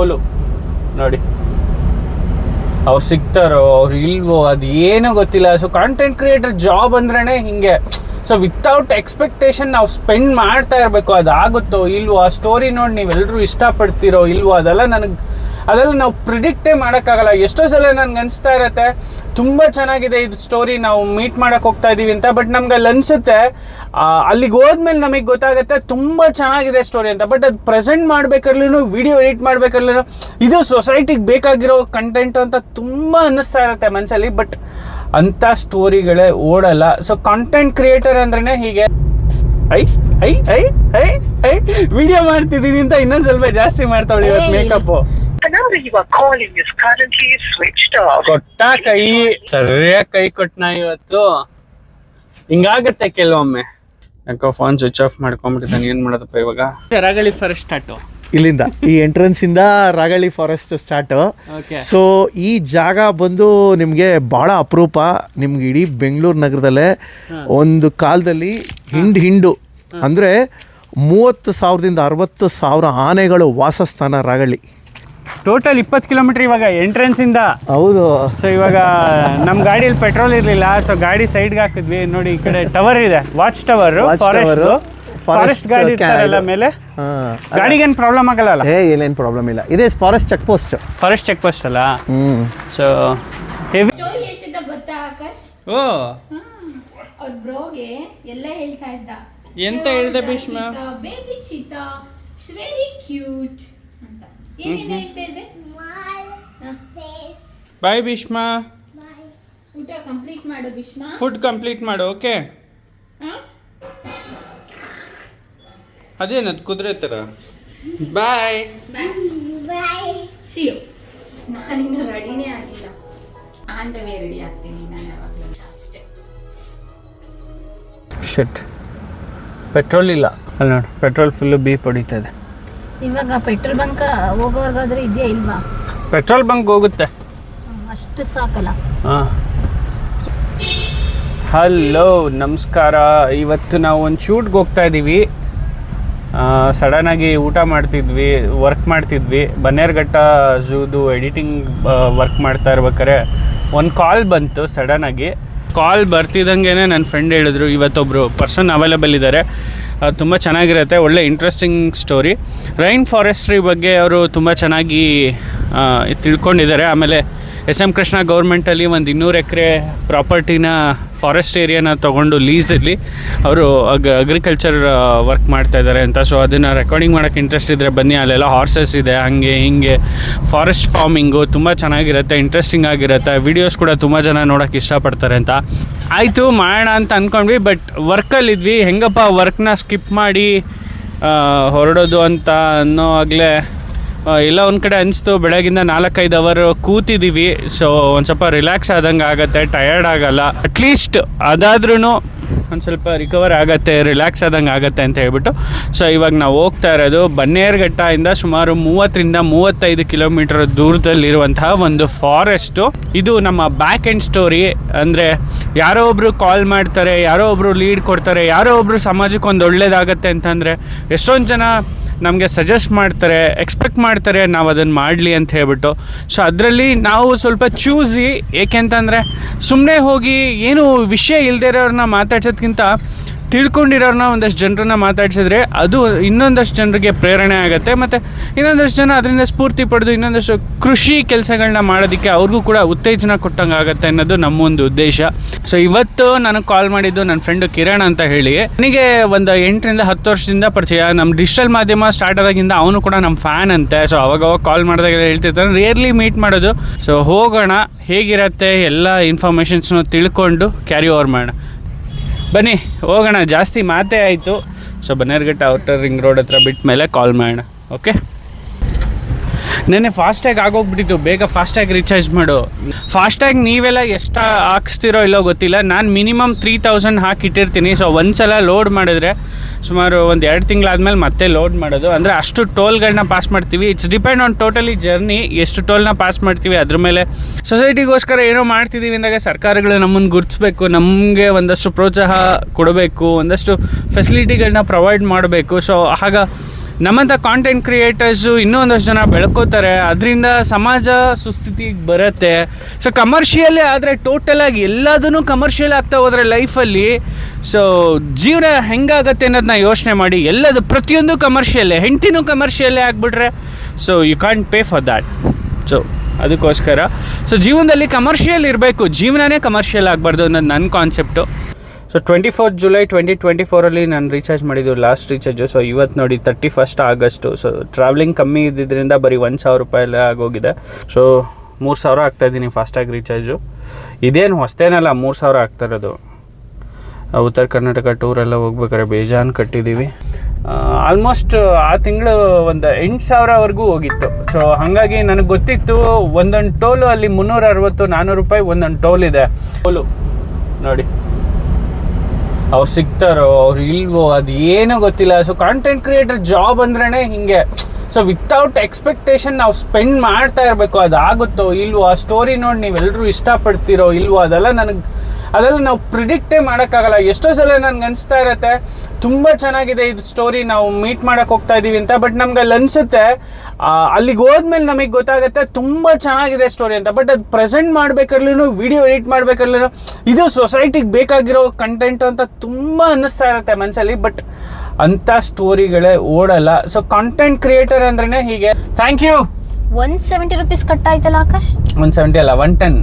ಹೋಲು. ನೋಡಿ. ಅವ್ರು ಸಿಗ್ತಾರೋ, ಅವ್ರು ಇಲ್ವೋ, ಅದು ಏನೂ ಗೊತ್ತಿಲ್ಲ. ಸೊ ಕಾಂಟೆಂಟ್ ಕ್ರಿಯೇಟರ್ ಜಾಬ್ ಅಂದ್ರೇ ಹಿಂಗೆ. ಸೊ ವಿತೌಟ್ ಎಕ್ಸ್ಪೆಕ್ಟೇಷನ್ ನಾವು ಸ್ಪೆಂಡ್ ಮಾಡ್ತಾ ಇರಬೇಕು. ಅದು ಆಗುತ್ತೋ ಇಲ್ವೋ, ಆ ಸ್ಟೋರಿ ನೋಡಿ ನೀವೆಲ್ಲರೂ ಇಷ್ಟಪಡ್ತೀರೋ, ಇಲ್ವೋ, ಅದೆಲ್ಲ ನನಗೆ ಅದೆಲ್ಲ ನಾವು ಪ್ರಿಡಿಕ್ಟೇ ಮಾಡೋಕ್ಕಾಗಲ್ಲ. ಎಷ್ಟೋ ಸಲ ನನ್ಗೆ ಅನಿಸ್ತಾ ಇರತ್ತೆ ತುಂಬ ಚೆನ್ನಾಗಿದೆ ಇದು ಸ್ಟೋರಿ ನಾವು ಮೀಟ್ ಮಾಡೋಕೆ ಹೋಗ್ತಾ ಇದ್ದೀವಿ ಅಂತ ಬಟ್ ನಮ್ಗೆ ಅಲ್ಲಿ ಅನಿಸುತ್ತೆ ಅಲ್ಲಿಗೆ ಹೋದ್ಮೇಲೆ ನಮಗೆ ಗೊತ್ತಾಗುತ್ತೆ ತುಂಬ ಚೆನ್ನಾಗಿದೆ ಸ್ಟೋರಿ ಅಂತ. ಬಟ್ ಅದು ಪ್ರೆಸೆಂಟ್ ಮಾಡ್ಬೇಕಾದ್ರೂ ವಿಡಿಯೋ ಎಡಿಟ್ ಮಾಡ್ಬೇಕಾದ್ರೂ ಇದು ಸೊಸೈಟಿಗೆ ಬೇಕಾಗಿರೋ ಕಂಟೆಂಟ್ ಅಂತ ತುಂಬ ಅನ್ನಿಸ್ತಾ ಇರುತ್ತೆ ಮನಸ್ಸಲ್ಲಿ ಬಟ್ ಅಂಥ ಸ್ಟೋರಿಗಳೇ ಓಡಲ್ಲ. ಸೊ ಕಂಟೆಂಟ್ ಕ್ರಿಯೇಟರ್ ಅಂದ್ರೆ ಹೀಗೆ. I I I I I video ಮಾಡ್ತಿದ್ದೀನಿ ಅಂತ ಇನ್ನೊಂದು ಸ್ವಲ್ಪ ಜಾಸ್ತಿ ಮಾಡ್ತಾವಳಿ ಇವತ್ತು. Makeup The number you are calling is currently switched off. ಕೊಟ್ಟ ಕೈ ಸರಿಯಾಗಿ ಕೈ ಕೊಟ್ನ ಇವತ್ತು? ಹಿಂಗಾಗತ್ತೆ ಕೆಲವೊಮ್ಮೆ. ಯಾಕೋ ಫೋನ್ ಸ್ವಿಚ್ ಆಫ್ ಮಾಡ್ಕೊಂಡ್ಬಿಟ್ಟಿದ್ದಾನೆ. ಏನ್ ಮಾಡೋದಪ್ಪ ಇವಾಗ? ರಗಳಿ ಫಾರೆಸ್ಟ್ ಸ್ಟಾರ್ಟು ಇಲ್ಲಿಂದ ಈ ಎಂಟ್ರೆನ್ಸ್ ಇಂದ Ragali forest start okay so ಈ ಜಾಗ ಬಂದು ನಿಮಗೆ ಬಹಳ ಅಪರೂಪ. ನಿಮ್ಗೆ ಇಡೀ ಬೆಂಗಳೂರು ನಗರದಲ್ಲೇ ಒಂದು ಕಾಲದಲ್ಲಿ ಹಿಂಡು ಹಿಂಡು. ಅಂದ್ರೆ ಮೂವತ್ತು ಸಾವಿರದಿಂದ ಅರವತ್ತು ಸಾವಿರ ಆನೆಗಳು ವಾಸಸ್ಥಾನ ರಾಗಳಿ. ಟೋಟಲ್ ಇಪ್ಪತ್ತು ಕಿಲೋಮೀಟರ್ ಇವಾಗ ಎಂಟ್ರೆನ್ಸ್ ಇಂದ. ಹೌದು. ಸೊ ಇವಾಗ ನಮ್ಮ ಗಾಡಿಯಲ್ಲಿ ಪೆಟ್ರೋಲ್ ಇರಲಿಲ್ಲ. ಸೊ ಗಾಡಿ ಸೈಡ್ಗೆ ಹಾಕಿದ್ವಿ. ನೋಡಿ ಈ ಕಡೆ ಟವರ್ ಇದೆ. ವಾಚ್ ಟವರ್ ಫಾರೆಸ್ಟ್ ಫಾರೆಸ್ಟ್ ಗಾಡಿ ಇರ್ತಾರಲ್ಲ ಇದು. ಮೇಲೆ. ಗಾಡಿಗೆ ಗಾಡಿಗೇನು ಪ್ರಾಬ್ಲಮ್ ಆಗಲ್ಲ ಏ ಏನೇನು ಪ್ರಾಬ್ಲಮ್ ಇಲ್ಲ. ಇದೇ forest check post forest check post ಅಲ್ಲ ಸೊ ಹೆವಿ ಗೊತ್ತಾ ಆಕಾಶ್? ಓ. ಅವ್ರ ಬ್ರೋಗೆ ಎಲ್ಲ ಹೇಳ್ತಾ ಇದ್ದ. ಎಂತ ಹೇಳ್ದೆ Bhishma? Baby cheetah very cute ಅಂತ ಏನೇನು ಹೇಳ್ತಾ ಇದ್ದೆ ಹ. ಬಾಯ್ ಭೀಷ್ಮಾ ಊಟ ಕಂಪ್ಲೀಟ್ ಮಾಡು ಭೀಷ್ಮ ಫುಡ್ ಕಂಪ್ಲೀಟ್ ಮಾಡು ಓಕೆ ಹ? ಅದೇನದು ಕುದುರೆ ಥರ? ಬಾಯ್ ಬಾಯ್ ಸಿಯು ನಾನಿನ್ನು ರೆಡಿನೇ ಆಗಿಲ್ಲ. ಆನ್ ದ ವೇ ರೆಡಿ ಆಗ್ತೀನಿ ನಾನು ಯಾವಾಗಲೂ ಅಷ್ಟೇ. ಶೆಟ್ ಪೆಟ್ರೋಲ್ ಇಲ್ಲ. ಅಲ್ಲಿ ನೋಡಿ ಪೆಟ್ರೋಲ್ ಫುಲ್ಲು ಬೀಪ್ ಹೊಡಿತದೆ ಇವಾಗ ಪೆಟ್ರೋಲ್ ಬಂಕ್ ಹೋಗೋವರೆಗಾದ್ರೆ ಇದೆಯಾ ಇಲ್ವಾ? ಪೆಟ್ರೋಲ್ ಬಂಕ್ ಹೋಗುತ್ತೆ. ಅಷ್ಟು ಸಾಕಲ್ಲ. ಹಲೋ ನಮಸ್ಕಾರ. ಇವತ್ತು ನಾವು ಒಂದು ಶೂಟ್ಗೆ ಹೋಗ್ತಾ ಇದ್ದೀವಿ ಸಡನ್ನಾಗಿ ಊಟ ಮಾಡ್ತಿದ್ವಿ ವರ್ಕ್ ಮಾಡ್ತಿದ್ವಿ. ಬನ್ನೇರ್ಘಟ್ಟ ಝೂದು ಎಡಿಟಿಂಗ್ ವರ್ಕ್ ಮಾಡ್ತಾ ಇರ್ಬೇಕಾರೆ ಒಂದು ಕಾಲ್ ಬಂತು ಸಡನ್ನಾಗಿ ಕಾಲ್ ಬರ್ತಿದ್ದಂಗೆ ನನ್ನ ಫ್ರೆಂಡ್ ಹೇಳಿದ್ರು ಇವತ್ತೊಬ್ಬರು ಪರ್ಸನ್ ಅವೈಲೇಬಲ್ ಇದ್ದಾರೆ ತುಂಬ ಚೆನ್ನಾಗಿರುತ್ತೆ ಒಳ್ಳೆ ಇಂಟ್ರೆಸ್ಟಿಂಗ್ ಸ್ಟೋರಿ ರೈನ್ ಫಾರೆಸ್ಟ್ರಿ ಬಗ್ಗೆ ಅವರು ತುಂಬ ಚೆನ್ನಾಗಿ ತಿಳ್ಕೊಂಡಿದ್ದಾರೆ. ಆಮೇಲೆ ಎಸ್ ಎಂ ಕೃಷ್ಣ ಗೌರ್ಮೆಂಟಲ್ಲಿ ಒಂದು ಇನ್ನೂರು ಎಕರೆ ಪ್ರಾಪರ್ಟಿನ ಫಾರೆಸ್ಟ್ ಏರಿಯಾನ ತೊಗೊಂಡು ಲೀಸಲ್ಲಿ ಅವರು ಅಗ್ ಅಗ್ರಿಕಲ್ಚರ್ ವರ್ಕ್ ಮಾಡ್ತಾ ಇದ್ದಾರೆ ಅಂತ. ಸೊ ಅದನ್ನು ರೆಕಾರ್ಡಿಂಗ್ ಮಾಡೋಕ್ಕೆ ಇಂಟ್ರೆಸ್ಟ್ ಇದ್ದರೆ ಬನ್ನಿ. ಅಲ್ಲೆಲ್ಲ ಹಾರ್ಸಸ್ ಇದೆ, ಹಾಗೆ ಹಿಂಗೆ. ಫಾರೆಸ್ಟ್ ಫಾರ್ಮಿಂಗು ತುಂಬ ಚೆನ್ನಾಗಿರುತ್ತೆ ಇಂಟ್ರೆಸ್ಟಿಂಗ್ ಆಗಿರುತ್ತೆ. ವೀಡಿಯೋಸ್ ಕೂಡ ತುಂಬ ಜನ ನೋಡೋಕ್ಕೆ ಇಷ್ಟಪಡ್ತಾರೆ ಅಂತ. ಆಯಿತು, ಮಾಡೋಣ ಅಂತ ಅಂದ್ಕೊಂಡ್ವಿ ಬಟ್ ವರ್ಕಲ್ಲಿದ್ವಿ ಹೆಂಗಪ್ಪ ವರ್ಕ್ನ ಸ್ಕಿಪ್ ಮಾಡಿ ಹೊರಡೋದು ಅಂತ ಅನ್ನೋ ಆಗಲೇ ಎಲ್ಲ ಒಂದು ಕಡೆ ಅನಿಸ್ತು. ಬೆಳಗಿಂದ ನಾಲ್ಕೈದು ಅವರ್ ಕೂತಿದ್ದೀವಿ ಸೊ ಒಂದು ಸ್ವಲ್ಪ ರಿಲ್ಯಾಕ್ಸ್ ಆದಂಗೆ ಆಗುತ್ತೆ ಟಯರ್ಡ್ ಆಗಲ್ಲ. ಅಟ್ಲೀಸ್ಟ್ ಅದಾದ್ರೂ ಒಂದು ಸ್ವಲ್ಪ ರಿಕವರ್ ಆಗುತ್ತೆ ರಿಲ್ಯಾಕ್ಸ್ ಆದಂಗೆ ಆಗುತ್ತೆ ಅಂತ ಹೇಳ್ಬಿಟ್ಟು. ಸೊ ಇವಾಗ ನಾವು ಹೋಗ್ತಾ ಇರೋದು ಬನ್ನೇರ್ಘಟ್ಟದಿಂದ ಸುಮಾರು ಮೂವತ್ತರಿಂದ ಮೂವತ್ತೈದು ಕಿಲೋಮೀಟರ್ ದೂರದಲ್ಲಿರುವಂತಹ ಒಂದು ಫಾರೆಸ್ಟು ಇದು ನಮ್ಮ ಬ್ಯಾಕ್ ಎಂಡ್ ಸ್ಟೋರಿ ಅಂದರೆ ಯಾರೋ ಒಬ್ಬರು ಕಾಲ್ ಮಾಡ್ತಾರೆ, ಯಾರೋ ಒಬ್ಬರು ಲೀಡ್ ಕೊಡ್ತಾರೆ, ಯಾರೋ ಒಬ್ಬರು ಸಮಾಜಕ್ಕೆ ಒಂದು ಒಳ್ಳೇದಾಗತ್ತೆ ಅಂತಂದರೆ ಎಷ್ಟೊಂದು ಜನ ನಮಗೆ ಸಜೆಸ್ಟ್ ಮಾಡ್ತಾರೆ ಎಕ್ಸ್ಪೆಕ್ಟ್ ಮಾಡ್ತಾರೆ ನಾವು ಅದನ್ನು ಮಾಡಲಿ ಅಂತ ಹೇಳ್ಬಿಟ್ಟು. ಸೊ ಅದರಲ್ಲಿ ನಾವು ಸ್ವಲ್ಪ ಚೂಸಿ ಏಕೆಂತಂದರೆ ಸುಮ್ಮನೆ ಹೋಗಿ ಏನು ವಿಷಯ ಇಲ್ಲದೇ ಇರೋರನ್ನ ಮಾತಾಡ್ಸೋದ್ಕಿಂತ ತಿಳ್ಕೊಂಡಿರೋರನ್ನ ಒಂದಷ್ಟು ಜನರನ್ನ ಮಾತಾಡಿಸಿದ್ರೆ ಅದು ಇನ್ನೊಂದಷ್ಟು ಜನರಿಗೆ ಪ್ರೇರಣೆ ಆಗುತ್ತೆ. ಮತ್ತು ಇನ್ನೊಂದಷ್ಟು ಜನ ಅದರಿಂದ ಸ್ಫೂರ್ತಿ ಪಡೆದು ಇನ್ನೊಂದಷ್ಟು ಕೃಷಿ ಕೆಲಸಗಳನ್ನ ಮಾಡೋದಕ್ಕೆ ಅವ್ರಿಗೂ ಕೂಡ ಉತ್ತೇಜನ ಕೊಟ್ಟಂಗೆ ಆಗುತ್ತೆ ಅನ್ನೋದು ನಮ್ಮ ಒಂದು ಉದ್ದೇಶ. ಸೊ ಇವತ್ತು ನನಗೆ ಕಾಲ್ ಮಾಡಿದ್ದು ನನ್ನ ಫ್ರೆಂಡು ಕಿರಣ್ ಅಂತ ಹೇಳಿ. ನನಗೆ ಒಂದು ಎಂಟರಿಂದ ಹತ್ತು ವರ್ಷದಿಂದ ಪರಿಚಯ. ನಮ್ಮ ಡಿಜಿಟಲ್ ಮಾಧ್ಯಮ ಸ್ಟಾರ್ಟ್ ಆದಾಗಿಂದ ಅವನು ಕೂಡ ನಮ್ಮ ಫ್ಯಾನ್ ಅಂತೆ. ಸೊ ಅವಾಗ ಅವಾಗ ಕಾಲ್ ಮಾಡಿದಾಗ ಹೇಳ್ತಿರ್ತಾನೆ ರೇರ್ಲಿ ಮೀಟ್ ಮಾಡೋದು. ಸೊ ಹೋಗೋಣ. ಹೇಗಿರತ್ತೆ? ಎಲ್ಲ ಇನ್ಫಾರ್ಮೇಷನ್ಸ್ನು ತಿಳ್ಕೊಂಡು ಕ್ಯಾರಿ ಓವರ್ ಮಾಡೋಣ. ಬನ್ನಿ, ಹೋಗೋಣ. ಜಾಸ್ತಿ ಮಾತೇ ಆಯಿತು. So, Bannerghatta outer ring road ಹತ್ರ ಬಿಟ್ಟ ಮೇಲೆ ಕಾಲ್ ಮಾಡೋಣ ಓಕೆ ನೆನ್ನೆ ಫಾಸ್ಟ್ಯಾಗ್ ಆಗೋಗ್ಬಿಟ್ಟಿತ್ತು ಬೇಗ ಫಾಸ್ಟ್ಯಾಗ್ ರೀಚಾರ್ಜ್ ಮಾಡು. ಫಾಸ್ಟ್ಯಾಗ್ ನೀವೆಲ್ಲ ಎಷ್ಟು ಹಾಕ್ಸ್ತಿರೋ ಇಲ್ಲೋ ಗೊತ್ತಿಲ್ಲ. ನಾನು ಮಿನಿಮಮ್ ತ್ರೀ ತೌಸಂಡ್ ಹಾಕಿಟ್ಟಿರ್ತೀನಿ ಸೊ ಒಂದು ಸಲ ಲೋಡ್ ಮಾಡಿದ್ರೆ ಸುಮಾರು ಒಂದು ಎರಡು ತಿಂಗಳಾದ್ಮೇಲೆ ಮತ್ತೆ ಲೋಡ್ ಮಾಡೋದು. ಅಂದರೆ ಅಷ್ಟು ಟೋಲ್ಗಳನ್ನ ಪಾಸ್ ಮಾಡ್ತೀವಿ. It's depend on totally journey ಎಷ್ಟು ಟೋಲ್ನ ಪಾಸ್ ಮಾಡ್ತೀವಿ ಅದ್ರ ಮೇಲೆ ಸೊಸೈಟಿಗೋಸ್ಕರ ಏನೋ ಮಾಡ್ತಿದ್ದೀವಿ ಅಂದಾಗ ಸರ್ಕಾರಗಳು ನಮ್ಮನ್ನು ಗುರುತಿಸ್ಬೇಕು ನಮಗೆ ಒಂದಷ್ಟು ಪ್ರೋತ್ಸಾಹ ಕೊಡಬೇಕು. ಒಂದಷ್ಟು ಫೆಸಿಲಿಟಿಗಳನ್ನ ಪ್ರೊವೈಡ್ ಮಾಡಬೇಕು. ಸೊ ಆಗ ನಮ್ಮಂಥ ಕಾಂಟೆಂಟ್ ಕ್ರಿಯೇಟರ್ಸು ಇನ್ನೂ ಒಂದಷ್ಟು ಜನ ಬೆಳ್ಕೋತಾರೆ. ಅದರಿಂದ ಸಮಾಜ ಸುಸ್ಥಿತಿಗೆ ಬರುತ್ತೆ. ಸೊ ಕಮರ್ಷಿಯಲ್ಲೇ ಆದರೆ ಟೋಟಲಾಗಿ ಎಲ್ಲದೂ ಕಮರ್ಷಿಯಲ್ ಆಗ್ತಾ ಹೋದರೆ ಲೈಫಲ್ಲಿ ಸೊ ಜೀವನ ಹೆಂಗಾಗತ್ತೆ ಅನ್ನೋದನ್ನ ಯೋಚನೆ ಮಾಡಿ ಎಲ್ಲದು ಪ್ರತಿಯೊಂದು ಕಮರ್ಷಿಯಲ್ಲೇ ಹೆಂಡ್ತಿನೂ ಕಮರ್ಷಿಯಲ್ಲೇ ಆಗಿಬಿಟ್ರೆ so you can't pay for that so ಅದಕ್ಕೋಸ್ಕರ ಸೊ ಜೀವನದಲ್ಲಿ ಕಮರ್ಷಿಯಲ್ ಇರಬೇಕು. ಜೀವನನೇ ಕಮರ್ಷಿಯಲ್ ಆಗಬಾರ್ದು ಅನ್ನೋದು ನನ್ನ concept so twenty four July twenty twenty ಫೋರಲ್ಲಿ ನಾನು ರೀಚಾರ್ಜ್ ಮಾಡಿದ್ದು ಲಾಸ್ಟ್ ರೀಚಾರ್ಜು ಸೊ ಇವತ್ತು ನೋಡಿ thirty first August so travelling ಕಮ್ಮಿ ಇದ್ದಿದ್ದರಿಂದ ಬರೀ ಒಂದು ಸಾವಿರ ರೂಪಾಯಲ್ಲೇ ಆಗೋಗಿದೆ. ಸೊ ಮೂರು ಸಾವಿರ ಆಗ್ತಾಯಿದ್ದೀನಿ ಫಾಸ್ಟಾಗಿ ರೀಚಾರ್ಜು ಇದೇನು ಹೊಸ್ತೇನಲ್ಲ, ಮೂರು ಸಾವಿರ ಆಗ್ತಾ ಇರೋದು. ಉತ್ತರ ಕರ್ನಾಟಕ ಟೂರೆಲ್ಲ ಹೋಗ್ಬೇಕಾದ್ರೆ ಬೇಜಾನ್ ಕಟ್ಟಿದ್ದೀವಿ ಆಲ್ಮೋಸ್ಟ್ ಆ ತಿಂಗಳು ಒಂದು ಎಂಟು ಸಾವಿರವರೆಗೂ ಹೋಗಿತ್ತು. ಸೊ ಹಾಗಾಗಿ ನನಗೆ ಗೊತ್ತಿತ್ತು ಒಂದೊಂದು ಟೋಲು ಅಲ್ಲಿ ಮುನ್ನೂರ ಅರವತ್ತು ನಾನ್ನೂರು ರೂಪಾಯಿ ಒಂದೊಂದು ಟೋಲ್ ಇದೆ. ಟೋಲು ನೋಡಿ. ಅವ್ರು ಸಿಗ್ತಾರೋ, ಅವ್ರು ಇಲ್ವೋ, ಅದು ಏನೂ ಗೊತ್ತಿಲ್ಲ. ಸೊ ಕಾಂಟೆಂಟ್ ಕ್ರಿಯೇಟರ್ ಜಾಬ್ ಅಂದ್ರೇ ಹಿಂಗೆ. ಸೊ ವಿತೌಟ್ ಎಕ್ಸ್ಪೆಕ್ಟೇಷನ್ ನಾವು ಸ್ಪೆಂಡ್ ಮಾಡ್ತಾ ಇರಬೇಕು. ಅದು ಆಗುತ್ತೋ ಇಲ್ವೋ, ಆ ಸ್ಟೋರಿ ನೋಡಿ ನೀವೆಲ್ಲರೂ ಇಷ್ಟಪಡ್ತೀರೋ, ಇಲ್ವೋ, ಅದೆಲ್ಲ ನನಗೆ ಅದೆಲ್ಲ ನಾವು ಪ್ರಿಡಿಕ್ಟೇ ಮಾಡೋಕ್ಕಾಗಲ್ಲ. ಎಷ್ಟೋ ಸಲ ನನಗೆ ಅನಿಸ್ತಾ ಇರುತ್ತೆ ತುಂಬ ಚೆನ್ನಾಗಿದೆ ಇದು ಸ್ಟೋರಿ ನಾವು ಮೀಟ್ ಮಾಡೋಕೆ ಹೋಗ್ತಾ ಇದ್ದೀವಿ ಅಂತ. ಬಟ್ ನಮ್ಗೆ ಅಲ್ಲಿ ಅನಿಸುತ್ತೆ ಅಲ್ಲಿಗೆ ಹೋದ್ಮೇಲೆ ನಮಗೆ ಗೊತ್ತಾಗುತ್ತೆ ತುಂಬ ಚೆನ್ನಾಗಿದೆ ಸ್ಟೋರಿ ಅಂತ. ಬಟ್ ಅದು ಪ್ರೆಸೆಂಟ್ ಮಾಡ್ಬೇಕಾದ್ರೂ ವಿಡಿಯೋ ಎಡಿಟ್ ಮಾಡ್ಬೇಕಾದ್ರೂ ಇದು ಸೊಸೈಟಿಗೆ ಬೇಕಾಗಿರೋ ಕಂಟೆಂಟ್ ಅಂತ ತುಂಬ ಅನ್ನಿಸ್ತಾ ಇರುತ್ತೆ ಮನಸ್ಸಲ್ಲಿ ಬಟ್ ಅಂಥ ಸ್ಟೋರಿಗಳೇ ಓಡಲ್ಲ. ಸೊ ಕಂಟೆಂಟ್ ಕ್ರಿಯೇಟರ್ ಅಂದ್ರೇ ಹೀಗೆ. Thank you one seventy rupees cut ಆಯ್ತಲ್ಲ ಆಕಾಶ್? ಒನ್ ಸೆವೆಂಟಿ ಅಲ್ಲ ಒನ್ ಟೆನ್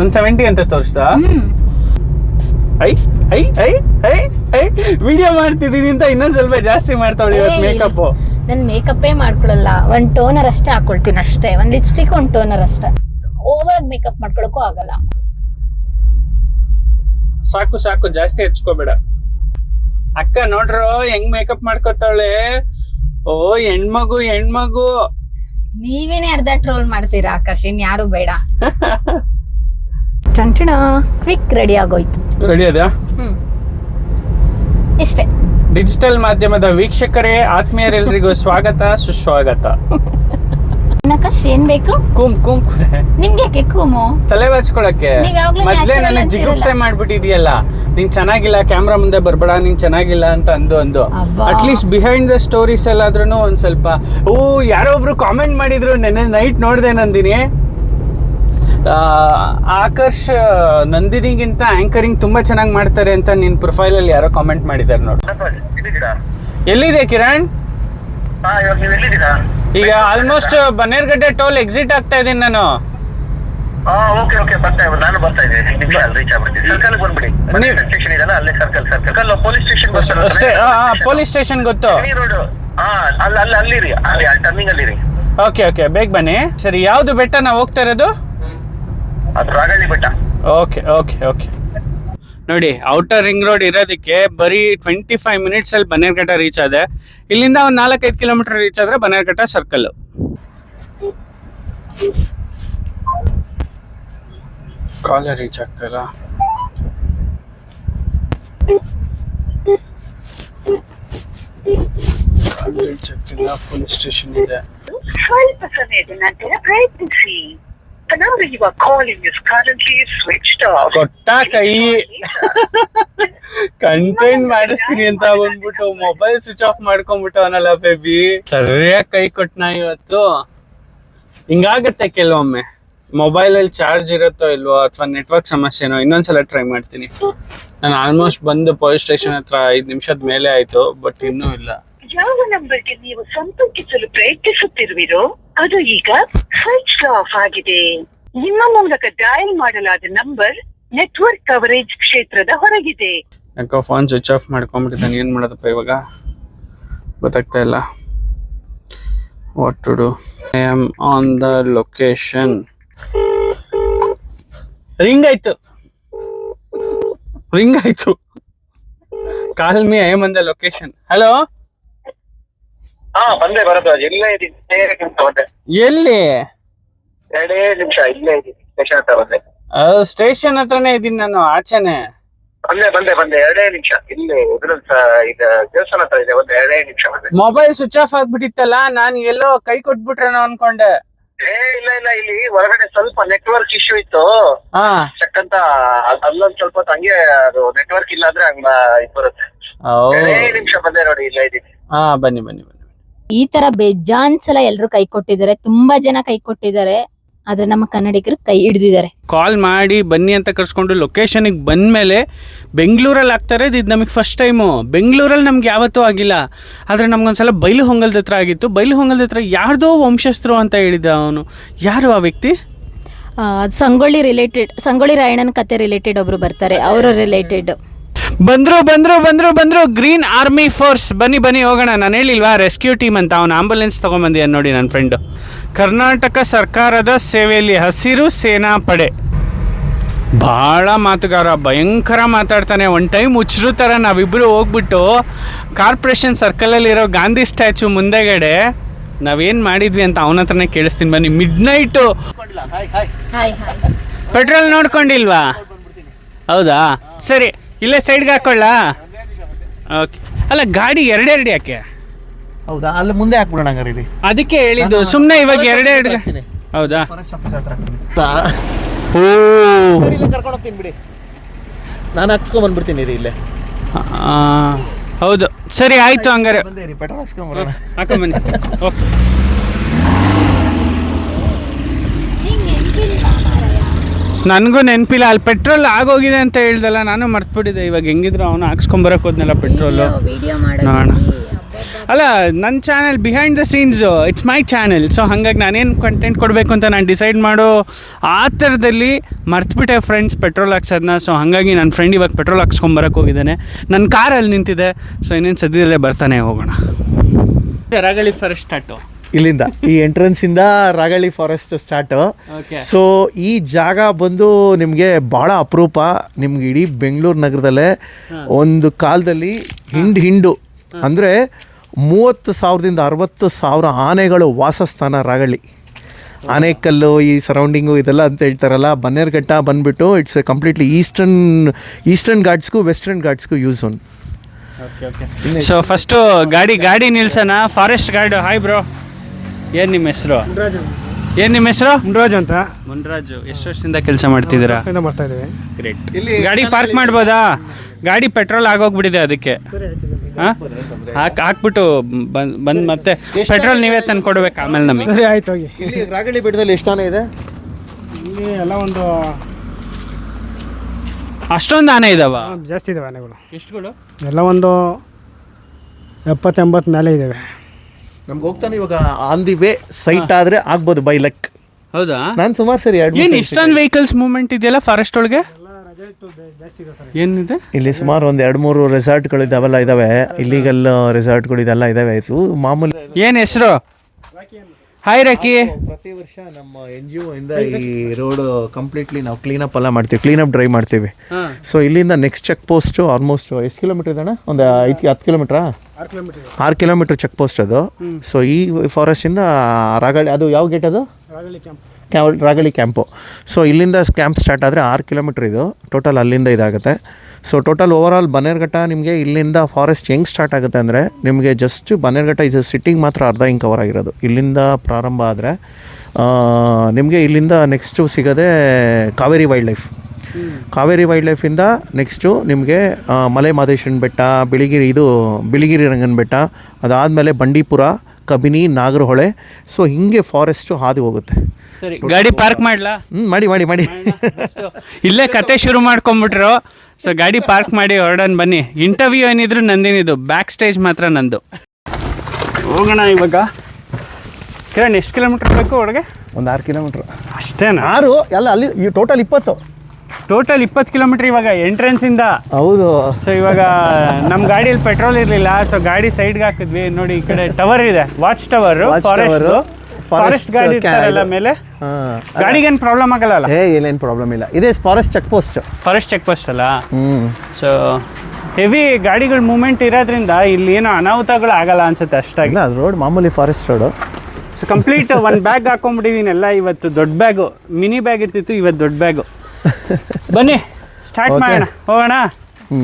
ಒನ್ ಸೆವೆಂಟಿ ಅಂತ ತೋರಿಸ್ತಾ? I I I I I. Video ಮಾಡ್ತಿದ್ದೀನಿ ಅಂತ ಇನ್ನೊಂದ್ ಸ್ವಲ್ಪ ಜಾಸ್ತಿ ಮಾಡ್ತಾವಳಿ ಇವತ್ತು ಮೇಕಪ್ ನಾನು ಮೇಕಪ್ಪೇ ಮಾಡ್ಕೊಳ್ಳಲ್ಲ ಒಂದ್ ಟೋನರ್ ಅಷ್ಟೇ ಹಾಕೊಳ್ತೀನಿ ಅಷ್ಟೇ. ಒಂದ್ ಲಿಪ್ಸ್ಟಿಕ್ ಒಂದ್ ಟೋನರ್ ಅಷ್ಟೇ. ಓವರ್ ಮೇಕಪ್ ಮಾಡ್ಕೊಳಕ್ಕೂ ಆಗಲ್ಲ. ಸಾಕು ಸಾಕು. ಜಾಸ್ತಿ ಹಚ್ಕೋಬೇಡ. ಅಕ್ಕ ನೋಡ್ರು ಹೆಂಗ್ ಮೇಕಪ್ ಮಾಡ್ಕೋತಾಳೆ? ಓ ಹೆಣ್ಮಗು ಹೆಣ್ಮಗು. ನೀವೇನೆ ಅರ್ಧ ಟ್ರೋಲ್ ಮಾಡ್ತೀರಾ ಆಕಾಶ್ ಇನ್ ಯಾರು ಬೇಡ. ಚಂಚಣ ಕ್ವಿಕ್ ರೆಡಿ ಆಗೋಯ್ತು. ರೆಡಿ ಅದ ಹ್ಮ್. ಇಷ್ಟೇ. ಡಿಜಿಟಲ್ ಮಾಧ್ಯಮದ ವೀಕ್ಷಕರೇ ಆತ್ಮೀಯರೆಲ್ಲರಿಗೂ ಸ್ವಾಗತ ಸುಸ್ವಾಗತ. ಆಕಾಶ್ ಏನ್ ಬೇಕು? ಕುಮ್ ಕುಮ್ ನಿಮ್ಗೆ ಯಾಕೆ ಕೂಮು? ತಲೆ ಬಾಚ್ಕೊಳಕ್ಕೆ ನೀವ್ ಯಾವಾಗ್ಲೂ ಮೊದ್ಲೇ natural ಅಂತೀರಲ್ಲ. ಜಿಗುಪ್ಸೆ ಮಾಡ್ಬಿಟ್ಟಿದ್ಯಲ್ಲ. ನೀನ್ ಚೆನ್ನಾಗಿಲ್ಲ ಕ್ಯಾಮ್ರಾ ಮುಂದೆ ಬರ್ಬೇಡ ನೀನ್ ಚೆನ್ನಾಗಿಲ್ಲ ಅಂತ ಅಂದು ಅಂದು. ಅಬ್ಬಾ. ಅಟ್ಲೀಸ್ಟ್ ಬಿಹೈಂಡ್ ದ ಸ್ಟೋರೀಸ್ ಎಲ್ಲಾದ್ರೂ ಒಂದ್ ಸ್ವಲ್ಪ ಓ ಯಾರೋ ಒಬ್ರು ಕಾಮೆಂಟ್ ಮಾಡಿದ್ರು ನೆನ್ನೆ ನೈಟ್ ನೋಡ್ದೆ ನಂದಿನಿ. ಆಕರ್ಷ್ ನಂದಿನಿಗಿಂತ ಆಂಕರಿಂಗ್ ತುಂಬಾ ಚೆನ್ನಾಗಿ ಮಾಡ್ತಾರೆ ಅಂತ ನಿನ್ ಪ್ರೊಫೈಲ್ ಅಲ್ಲಿ ಯಾರೋ ಕಾಮೆಂಟ್ ಮಾಡಿದ್ದಾರೆ ನೋಡು. ಎಲ್ಲಿದೆ ಕಿರಣ್? ಈಗ ಆಲ್ಮೋಸ್ಟ್ ಬನ್ನೇರ್ಗಡ್ಡೆ ಟೋಲ್ ಎಕ್ಸಿಟ್ ಆಗ್ತಾ ಇದೀನಿ ನಾನು. ಹಾ ಓಕೆ ಓಕೆ ಬರ್ತಾ ಇದ್ದೀನಿ. ನಾನು ಬರ್ತಾ ಇದ್ದೀನಿ. ನಿಮಿಷ ಅಲ್ಲಿ ರೀಚ್ ಆಗ್ಬಿಡ್ತೀನಿ. ಸರ್ಕಲ್ ಬಂದ್ಬಿಡಿ. ನೀವು- ಸ್ಟೇಷನ್ ಇದೆಯಲ್ಲ ಅಲ್ಲೇ ಸರ್ಕಲ್ ಸರ್ಕಲ್ ಪೊಲೀಸ್ ಸ್ಟೇಷನ್ ಅಷ್ಟೇ ಪೊಲೀಸ್ ಸ್ಟೇಷನ್ ಗೊತ್ತು. ರೋಡ್ ಹಾ ಅಲ್ಲಿ ಅಲ್ಲಿ ಅಲ್ಲಿರಿ. ಅಲ್ಲಿ ಟರ್ನಿಂಗ್ ಅಲ್ಲಿರಿ. ಓಕೆ ಓಕೆ ಬೇಗ ಬನ್ನಿ. ಸರಿ ಯಾವ್ದು ಬೆಟ್ಟ ನಾವು ಹೋಗ್ತಾ ಇರೋದು? ಅದು ರಾಗಳ್ಳಿ ಬೆಟ್ಟ. Okay okay okay. ನೋಡಿ ಔಟರ್ ರಿಂಗ್ ರೋಡ್ ಇರೋದಕ್ಕೆ ಬರೀ ಟ್ವೆಂಟಿ ಫೈವ್ ಮಿನಿಟ್ಸ್ ಅಲ್ಲಿ ಬನ್ನೇರ್ಘಟ್ಟ ರೀಚ್ ಆದೆ. ಇಲ್ಲಿಂದ ಒಂದು ನಾಲ್ಕೈದು ಕಿಲೋಮೀಟರ್ ರೀಚ್ ಆದ್ರೆ ಬನ್ನೇರ್ಘಟ್ಟ ಸರ್ಕಲ್ ಕಾಲ ರೀಚ್ ಆಗ್ತಲ್ಲ? ರೀಚ್ ಆಗ್ತಿಲ್ಲ ಪೊಲೀಸ್ ಸ್ಟೇಷನ್ ಇದೆ. ಸ್ವಲ್ಪ ಸಮಯದ ನಂತರ ಪ್ರಯತ್ನಿಸಿ. The number you are calling is currently switched off. ಕೊಟ್ಟ ಕೈ ಕಂಟೆಂಟ್ ಮಾಡಿಸ್ತೀನಿ ಅಂತ ಬಂದ್ಬಿಟ್ಟು ಮೊಬೈಲ್ ಸ್ವಿಚ್ ಆಫ್ ಮಾಡ್ಕೊಂಡ್ಬಿಟ್ಟವನಲ್ಲ ಬೇಬಿ ಸರಿಯಾಗಿ ಕೈ ಕೊಟ್ನ ಇವತ್ತು? ಹಿಂಗಾಗತ್ತೆ ಕೆಲವೊಮ್ಮೆ. ಮೊಬೈಲ್ ಅಲ್ಲಿ ಚಾರ್ಜ್ ಇರುತ್ತೋ ಇಲ್ವೋ ಅಥವಾ ನೆಟ್ವರ್ಕ್ ಸಮಸ್ಯೆನೋ ಇನ್ನೊಂದ್ಸಲ ಟ್ರೈ ಮಾಡ್ತೀನಿ. ನಾನು ಆಲ್ಮೋಸ್ಟ್ ಬಂದು ಪೊಲೀಸ್ ಸ್ಟೇಷನ್ ಹತ್ರ ಐದು ನಿಮಿಷದ ಮೇಲೆ ಆಯ್ತು ಬಟ್ ಇನ್ನೂ ಇಲ್ಲ. ಯಾವ ನಂಬರ್ಗೆ ನೀವು ಸಂಪರ್ಕಿಸಲು ಪ್ರಯತ್ನಿಸುತ್ತಿರುವಿರೋ, ಅದು ಈಗ ಸ್ವಿಚ್ ಆಫ್ ಆಗಿದೆ. ನಿಮ್ಮ ಮೂಲಕ ಡಯಲ್ ಮಾಡಲಾದ ನಂಬರ್ ನೆಟ್ವರ್ಕ್ ಕವರೇಜ್ ಕ್ಷೇತ್ರದ ಹೊರಗಿದೆ. ಯಾಕೋ ಫೋನ್ ಸ್ವಿಚ್ ಆಫ್ ಮಾಡ್ಕೊಂಡ್ಬಿಟ್ಟಿದ್ದಾನೆ. ಏನು ಮಾಡೋದಪ್ಪ ಇವಾಗ? ಗೊತ್ತಾಗ್ತಾ ಇಲ್ಲ. What to do I am on the location ring ಆಯ್ತು. ರಿಂಗ್ ಆಯ್ತು. Call me I am on the location hello ಹಾ ಬಂದೆ ಬರೋದು. ಇಲ್ಲೇ ಇದೀನಿ ಬಂದೆ? ಎಲ್ಲಿ? ಎರಡೇ ನಿಮಿಷ ಇಲ್ಲೇ ಇದೀನಿ ಸ್ಟೇಷನ್ ಹತ್ರ ಬಂದೆ. ಸ್ಟೇಷನ್ ಹತ್ರನೇ ಇದ್ದೀನಿ ನಾನು ಆಚೆನೆ. ಬಂದೆ ಬಂದೆ ಬಂದೆ. ಎರಡೇ ನಿಮಿಷ. ಇಲ್ಲಿ ಇದ್ರ ಇದು ದೇವಸ್ಥಾನ ಹತ್ರ ಇದೆ. ಒಂದು ಎರಡೇ ನಿಮಿಷ ಬಂದೆ. ಮೊಬೈಲ್ ಸ್ವಿಚ್ ಆಫ್ ಆಗ್ಬಿಟ್ಟಿತ್ತಲ್ಲ ನಾನು ಎಲ್ಲೋ ಕೈ ಕೊಟ್ಬಿಟ್ರೇನೋ ಅನ್ಕೊಂಡೆ. ಏ ಇಲ್ಲ ಇಲ್ಲ. ಇಲ್ಲಿ ಹೊರಗಡೆ ಸ್ವಲ್ಪ ನೆಟ್ವರ್ಕ್ ಇಶ್ಯೂ ಇತ್ತು. ಹಾ. ಚೆಕ್ ಅಂತ ಅಲ್- ಅಲ್ಲೊಂದ್ ಸ್ವಲ್ಪ ಹೊತ್ತು ಹಂಗೆ ಅದು ನೆಟ್ವರ್ಕ್ ಇಲ್ಲ ಅಂದ್ರೆ ಹಂಗ ಇದ್ ಬರುತ್ತೆ. ಓ. ಎರಡೇ ನಿಮಿಷ ಬಂದೆ ನೋಡಿ ಇಲ್ಲ ಇದೀನಿ ಹಾ ಬನ್ನಿ ಬನ್ನಿ ಬನ್ನಿ. ಈ ತರ ಬೇಜಾನ್ ಸಲ ಎಲ್ರು ಕೈ ಕೊಟ್ಟಿದ್ದಾರೆ ತುಂಬಾ ಜನ ಕೈ ಕೊಟ್ಟಿದ್ದಾರೆ ಆದ್ರೆ ನಮ್ಮ ಕನ್ನಡಿಗರು ಕೈ ಹಿಡಿದಿದ್ದಾರೆ. ಕಾಲ್ ಮಾಡಿ ಬನ್ನಿ ಅಂತ ಕರ್ಸ್ಕೊಂಡು ಲೊಕೇಶನಿಗೆ ಬಂದಮೇಲೆ ಬೆಂಗಳೂರಲ್ಲಿ ಆಗ್ತಾರೆ ಇದು ನಮಗೆ ಫಸ್ಟ್ ಟೈಮು ಬೆಂಗಳೂರಲ್ಲಿ ನಮ್ಗೆ ಯಾವತ್ತೂ ಆಗಿಲ್ಲ. ಆದರೆ ನಮ್ಗೊಂದ್ಸಲ ಬೈಲು ಹೊಂಗಲ್ದ ಹತ್ರ ಆಗಿತ್ತು. ಬೈಲು ಹೊಂಗಲ್ದ ಹತ್ರ ಯಾರ್ದೋ ವಂಶಸ್ಥರು ಅಂತ ಹೇಳಿದ ಅವನು. ಯಾರು ಆ ವ್ಯಕ್ತಿ? ಆ, ಅದ್ ಸಂಗೊಳ್ಳಿ ರಿಲೇಟೆಡ್ ಸಂಗೊಳ್ಳಿ ರಾಯಣ್ಣನ ಕತೆ ರಿಲೇಟೆಡ್ ಒಬ್ರು ಬರ್ತಾರೆ ಅವರ ರಿಲೇಟೆಡ್ ಬಂದ್ರು ಬಂದ್ರು ಬಂದ್ರು ಬಂದ್ರು ಗ್ರೀನ್ ಆರ್ಮಿ ಫೋರ್ಸ್. ಬನ್ನಿ ಬನ್ನಿ ಹೋಗೋಣ. ನಾನು ಹೇಳಿಲ್ವಾ ರೆಸ್ಕ್ಯೂ ಟೀಮ್ ಅಂತ. ಅವನು ಆಂಬುಲೆನ್ಸ್ ತೊಗೊಂಬಂದಿಯ ನೋಡಿ ನನ್ನ ಫ್ರೆಂಡು ಕರ್ನಾಟಕ ಸರ್ಕಾರದ ಸೇವೆಯಲ್ಲಿ ಹಸಿರು ಸೇನಾ ಪಡೆ ಭಾಳ ಮಾತುಗಾರ ಭಯಂಕರ ಮಾತಾಡ್ತಾನೆ. ಒನ್ ಟೈಮ್ ಹುಚ್ಚರು ಥರ ನಾವಿಬ್ಬರು ಹೋಗ್ಬಿಟ್ಟು ಕಾರ್ಪೊರೇಷನ್ ಸರ್ಕಲಲ್ಲಿರೋ ಗಾಂಧಿ ಸ್ಟ್ಯಾಚು ಮುಂದೆಗಡೆ ನಾವೇನು ಮಾಡಿದ್ವಿ ಅಂತ ಅವನ ಹತ್ರನೇ ಕೇಳಿಸ್ತೀನಿ. ಬನ್ನಿ midnight hi hi petrol ನೋಡ್ಕೊಂಡಿಲ್ವಾ? ಹೌದಾ? ಸರಿ. ಇಲ್ಲೇ ಸೈಡ್ಗೆ ಹಾಕೊಳ್ಳ? ಓಕೆ ಅಲ್ಲ ಗಾಡಿ ಎರಡೆರಡು ಯಾಕೆ? ಹೌದಾ? ಅಲ್ಲಿ ಮುಂದೆ ಹಾಕ್ಬಿಡೋಣ ಹಂಗಾರೆ ಇಲ್ಲಿ. ಅದಕ್ಕೆ ಹೇಳಿದ್ದು ಸುಮ್ಮನೆ ಇವಾಗ ಎರಡೆರಡು ಹೌದಾ? ಫಾರೆಸ್ಟ್ ಆಫೀಸ್ ಹತ್ರ ಓ. ಕರ್ಕೊಂಡು ಹೋಗ್ತೀನಿ ಬಿಡಿ. ನಾನು ಹಾಕ್ಸ್ಕೊಂಡ್ ಬಂದ್ಬಿಡ್ತೀನಿ ರೀ ಇಲ್ಲೇ. ಆ, ಹೌದು. ಸರಿ ಆಯ್ತು ಹಂಗಾರೆ. ಬಂದೇ ರೀ ಪೆಟ್ರೋಲ್ ಹಾಕ್ಸ್ಕೊಂಡ್ ಬರೋಣ. ಹಾಕೊಂಬನ್ನಿ ಓಕೆ ನನಗೂ ನೆನಪಿಲ್ಲ ಅಲ್ಲಿ ಪೆಟ್ರೋಲ್ ಆಗೋಗಿದೆ ಅಂತ ಹೇಳ್ದಲ್ಲ ನಾನು ಮರ್ತ್ಬಿಟ್ಟಿದ್ದೆ. ಇವಾಗ ಹೆಂಗಿದ್ರು ಅವನು ಹಾಕ್ಸ್ಕೊಂಬರಕ್ಕೆ ಹೋದ್ನಲ್ಲ ಪೆಟ್ರೋಲು. ನೋಡೋಣ. ಅಲ್ಲ ನನ್ನ channel behind the scenes it's my channel so ಹಾಗಾಗಿ ನಾನೇನು ಕಂಟೆಂಟ್ ಕೊಡಬೇಕು ಅಂತ ನಾನು ಡಿಸೈಡ್ ಮಾಡೋ ಆ ಥರದಲ್ಲಿ ಮರ್ತ್ಬಿಟ್ಟೆ ಫ್ರೆಂಡ್ಸ್ ಪೆಟ್ರೋಲ್ ಹಾಕ್ಸೋದನ್ನ ಸೊ ಹಾಗಾಗಿ ನನ್ನ ಫ್ರೆಂಡ್ ಇವಾಗ ಪೆಟ್ರೋಲ್ ಹಾಕ್ಸ್ಕೊಂಬರಕ್ಕೆ ಹೋಗಿದ್ದಾನೆ. ನನ್ನ ಕಾರಲ್ಲಿ ನಿಂತಿದೆ. ಸೊ ಇನ್ನೇನು ಸದ್ಯದಲ್ಲೇ ಬರ್ತಾನೆ ಹೋಗೋಣ. ರಗಳಿ ಫಾರೆಸ್ಟ್ ಸ್ಟಾರ್ಟು ಇಲ್ಲಿಂದ ಈ ಎಂಟ್ರೆನ್ಸ್ ಇಂದ Ragalli forest start okay so ಈ ಜಾಗ ಬಂದು ನಿಮಗೆ ಬಹಳ ಅಪರೂಪ. ನಿಮ್ಗೆ ಇಡೀ ಬೆಂಗಳೂರು ನಗರದಲ್ಲೇ ಒಂದು ಕಾಲದಲ್ಲಿ ಹಿಂಡು ಹಿಂಡು. ಅಂದರೆ ಮೂವತ್ತು ಸಾವಿರದಿಂದ ಅರವತ್ತು ಸಾವಿರ ಆನೆಗಳು ವಾಸಸ್ಥಾನ ರಾಗಳಿ ಆನೆಕಲ್ಲು ಈ ಸರೌಂಡಿಂಗು ಇದೆಲ್ಲ ಅಂತ ಹೇಳ್ತಾರಲ್ಲ ಬನ್ನೇರ್ಘಟ್ಟ ಬಂದ್ಬಿಟ್ಟು ಇಟ್ಸ್ ಕಂಪ್ಲೀಟ್ಲಿ ಈಸ್ಟರ್ನ್ ಈಸ್ಟರ್ನ್ ಘಾಟ್ಸ್ಗೂ western ಘಾಟ್ಸ್ಗೂ use one okay okay so first ಗಾಡಿ ಗಾಡಿ ನಿಲ್ಸೋಣ. ಫಾರೆಸ್ಟ್ ಗಾರ್ಡ್ ಹಾಯ್ ಬ್ರೋ ಏನು ನಿಮ್ಮ ಹೆಸರು? ಏನು ನಿಮ್ಮ ಹೆಸರು? ಮುನ್ರಾಜ್ ಅಂತ. ಮುನ್ರಾಜು ಎಷ್ಟು ವರ್ಷದಿಂದ ಕೆಲಸ ಮಾಡ್ತಿದ್ದೀರಾ? ಇಂದ ಮಾಡ್ತಾ ಇದ್ದೀವಿ. ಗ್ರೇಟ್ ಗಾಡಿ ಪಾರ್ಕ್ ಮಾಡ್ಬೋದಾ? ಗಾಡಿ ಪೆಟ್ರೋಲ್ ಆಗೋಗ್ಬಿಟ್ಟಿದೆ ಅದಕ್ಕೆ. ಹಾಂ? ಹಾಕ್ ಹಾಕ್ಬಿಟ್ಟು ಬಂದ್ ಬಂದು ಮತ್ತೆ ಪೆಟ್ರೋಲ್ ನೀವೇ ತಂದು ಕೊಡ್ಬೇಕು ಆಮೇಲೆ ನಮಗೆ. ಸರಿ ಆಯ್ತು ಹೋಗಿ. ಇಲ್ಲಿ ರಾಗಳಿ ಬೆಟ್ಟದಲ್ಲಿ ಎಷ್ಟು ಆನೆ ಇದೆ? ಇಲ್ಲಿ ಎಲ್ಲ ಒಂದು ಅಷ್ಟೊಂದು ಆನೆ ಇದಾವ? ಜಾಸ್ತಿ ಇದಾವೆ ಆನೆಗಳು. ಎಷ್ಟುಗಳು? ಎಲ್ಲ ಒಂದು ಎಪ್ಪತ್ತೆಂಬತ್ತು ಮೇಲೆ ಇದ್ದಾವೆ ನಮ್ಗೆ ಹೋಗ್ತಾನೆ ಇವಾಗ ಆನ್ ದಿ ವೇ ಸೈಟ್ ಆದ್ರೆ ಆಗ್ಬೋದು ಬೈ ಲಕ್ ಹೌದಾ? ನಾನು ಸುಮಾರು ಸರಿ ಎರಡು ಏನು ಇಷ್ಟೊಂದು ವೆಹಿಕಲ್ಸ್ ಮೂವ್ಮೆಂಟ್ ಇದೆಯಲ್ಲ ಫಾರೆಸ್ಟ್ ಒಳಗೆ? ಏನಿದೆ? ಇಲ್ಲಿ ಸುಮಾರು ಒಂದು ಎರಡು ಮೂರು ರೆಸಾರ್ಟ್ಗಳು ಇದಾವೆಲ್ಲ ಇದಾವೆ. ಇಲ್ಲಿಗೆಲ್ಲ ರೆಸಾರ್ಟ್ಗಳು ಇದೆಲ್ಲ ಇದಾವೆ. ಇದು ಮಾಮೂಲಿ ಏನು ಹೆಸರು? ಹಾಯ್ ರಕಿ ಪ್ರತಿ ವರ್ಷ ನಮ್ಮ ಎನ್ ಜಿ ಇಂದ ಈ ರೋಡ್ ಕಂಪ್ಲೀಟ್ಲಿ ನಾವು ಕ್ಲೀನ್ ಅಪ್ ಎಲ್ಲ ಮಾಡ್ತೀವಿ. ಕ್ಲೀನಪ್ ಡ್ರೈವ್ ಮಾಡ್ತೀವಿ. ಸೊ ಇಲ್ಲಿಂದ ನೆಕ್ಸ್ಟ್ ಚೆಕ್ ಪೋಸ್ಟ್ ಆಲ್ಮೋಸ್ಟ್ ಎಷ್ಟು ಕಿಲೋಮೀಟರ್ ಇದೆ ಅಣ್ಣ ಒಂದು ಐದು ಹತ್ತು ಕಿಲೋಮೀಟ್ರಾ ಆರು ಕಿಲೋಮೀಟರ್ ಚೆಕ್ ಪೋಸ್ಟ್ ಅದು. ಸೊ ಈ ಫಾರೆಸ್ಟ್ ಇಂದ ರಾಗಳಿ ಅದು ಯಾವ ಗೇಟ್ ಅದು? ರಾಗಳಿ ಕ್ಯಾಂಪು ಸೊ ಇಲ್ಲಿಂದ ಕ್ಯಾಂಪ್ ಸ್ಟಾರ್ಟ್ ಆದರೆ ಆರು ಕಿಲೋಮೀಟ್ರ್ ಇದು. ಟೋಟಲ್ ಅಲ್ಲಿಂದ ಇದಾಗುತ್ತೆ. So total over all Bannerghatta ನಿಮಗೆ ಇಲ್ಲಿಂದ ಫಾರೆಸ್ಟ್ ಹೆಂಗೆ ಸ್ಟಾರ್ಟ್ ಆಗುತ್ತೆ ಅಂದರೆ, ನಿಮಗೆ ಜಸ್ಟ್ ಬನ್ನೇರ್ಘಟ್ಟ ಇದು ಸಿಟ್ಟಿಂಗ್ ಮಾತ್ರ ಅರ್ಧ ಹಿಂಗೆ ಕವರ್ ಆಗಿರೋದು. ಇಲ್ಲಿಂದ ಪ್ರಾರಂಭ ಆದರೆ ನಿಮಗೆ ಇಲ್ಲಿಂದ ನೆಕ್ಸ್ಟು ಸಿಗೋದೇ Kaveri wildlife Kaveri wild ಲೈಫಿಂದ ನೆಕ್ಸ್ಟು ನಿಮಗೆ ಮಲೆ ಮಾದೇಶ್ವರನ ಬೆಟ್ಟ, ಬಿಳಿಗಿರಿ, ಇದು ಬಿಳಿಗಿರಿ ರಂಗನ ಬೆಟ್ಟ, ಅದಾದಮೇಲೆ ಬಂಡೀಪುರ ಕಬಿನಿ ನಾಗರಹೊಳೆ. ಸೊ ಹಿಂಗೆ ಫಾರೆಸ್ಟು ಹಾದಿ ಹೋಗುತ್ತೆ. ಸರಿ ಗಾಡಿ ಪಾರ್ಕ್ ಮಾಡ್ಲಾ? ಹ್ಞೂ ಮಾಡಿ ಮಾಡಿ ಮಾಡಿ. ಇಲ್ಲೇ ಕತೆ ಶುರು ಮಾಡ್ಕೊಂಬಿಟ್ರು. ಸೊ ಗಾಡಿ ಪಾರ್ಕ್ ಮಾಡಿ ಹೊರಡೋಣ ಬನ್ನಿ. ಇಂಟರ್ವ್ಯೂ ಏನಿದ್ರು ನಂದೇನಿದು. ಬ್ಯಾಕ್ ಸ್ಟೇಜ್ ಮಾತ್ರ ನಂದು. ಹೋಗೋಣ ಇವಾಗ. ಕಿರಣ್ ಎಷ್ಟು ಕಿಲೋಮೀಟ್ರ್ ಬೇಕು ಒಳಗೆ? ಒಂದು ಆರು ಕಿಲೋಮೀಟ್ರ್ ಅಷ್ಟೇನಾ? ಆರು ಎಲ್ಲ ಅಲ್ಲಿ ಟೋಟಲ್ ಇಪ್ಪತ್ತು. ಟೋಟಲ್ ಇಪ್ಪತ್ತು ಕಿಲೋಮೀಟರ್ ಇವಾಗ ಎಂಟ್ರೆನ್ಸ್ ಇಂದ. ಹೌದು. ಸೊ ಇವಾಗ ನಮ್ಮ ಗಾಡಿಯಲ್ಲಿ ಪೆಟ್ರೋಲ್ ಇರಲಿಲ್ಲ. ಸೊ ಗಾಡಿ ಸೈಡ್ಗೆ ಹಾಕಿದ್ವಿ. ನೋಡಿ ಈ ಕಡೆ ಟವರ್ ಇದೆ. ವಾಚ್ ಟವರ್ ಫಾರೆಸ್ಟ್ ಫಾರೆಸ್ಟ್ ಗಾಡಿ ಇರ್ತಾರಲ್ಲ. ಮೇಲೆ ಗಾಡಿಗೇನು ಪ್ರಾಬ್ಲಮ್ ಆಗಲ್ಲ ಏ ಏನೇನು ಪ್ರಾಬ್ಲಮ್ ಇಲ್ಲ. ಇದೇ forest check post forest check post ಅಲ್ಲ? ಸೊ ಹೆವಿ ಗಾಡಿಗಳ ಮೂವ್ಮೆಂಟ್ ಇರೋದ್ರಿಂದ ಇಲ್ಲಿ ಏನೋ ಅನಾಹುತಗಳು ಆಗಲ್ಲ ಅನ್ಸುತ್ತೆ ಅಷ್ಟಾಗಿ. ಅದು ರೋಡ್ ಮಾಮೂಲಿ ಫಾರೆಸ್ಟ್ ರೋಡು ಸೊ ಕಂಪ್ಲೀಟ್ ಒಂದು ಬ್ಯಾಗ್ ಹಾಕೊಂಡ್ಬಿಟ್ಟಿದ್ದೀನಿ ಎಲ್ಲ ಇವತ್ತು. ದೊಡ್ಡ ಬ್ಯಾಗು ಮಿನಿ ಬ್ಯಾಗ್ ಇರ್ತಿತ್ತು ಇವತ್ತು ದೊಡ್ಡ ಬ್ಯಾಗು ಬನ್ನಿ ಸ್ಟಾರ್ಟ್. ಮಾಡೋಣ ಹೋಗೋಣ ಹ್ಞೂ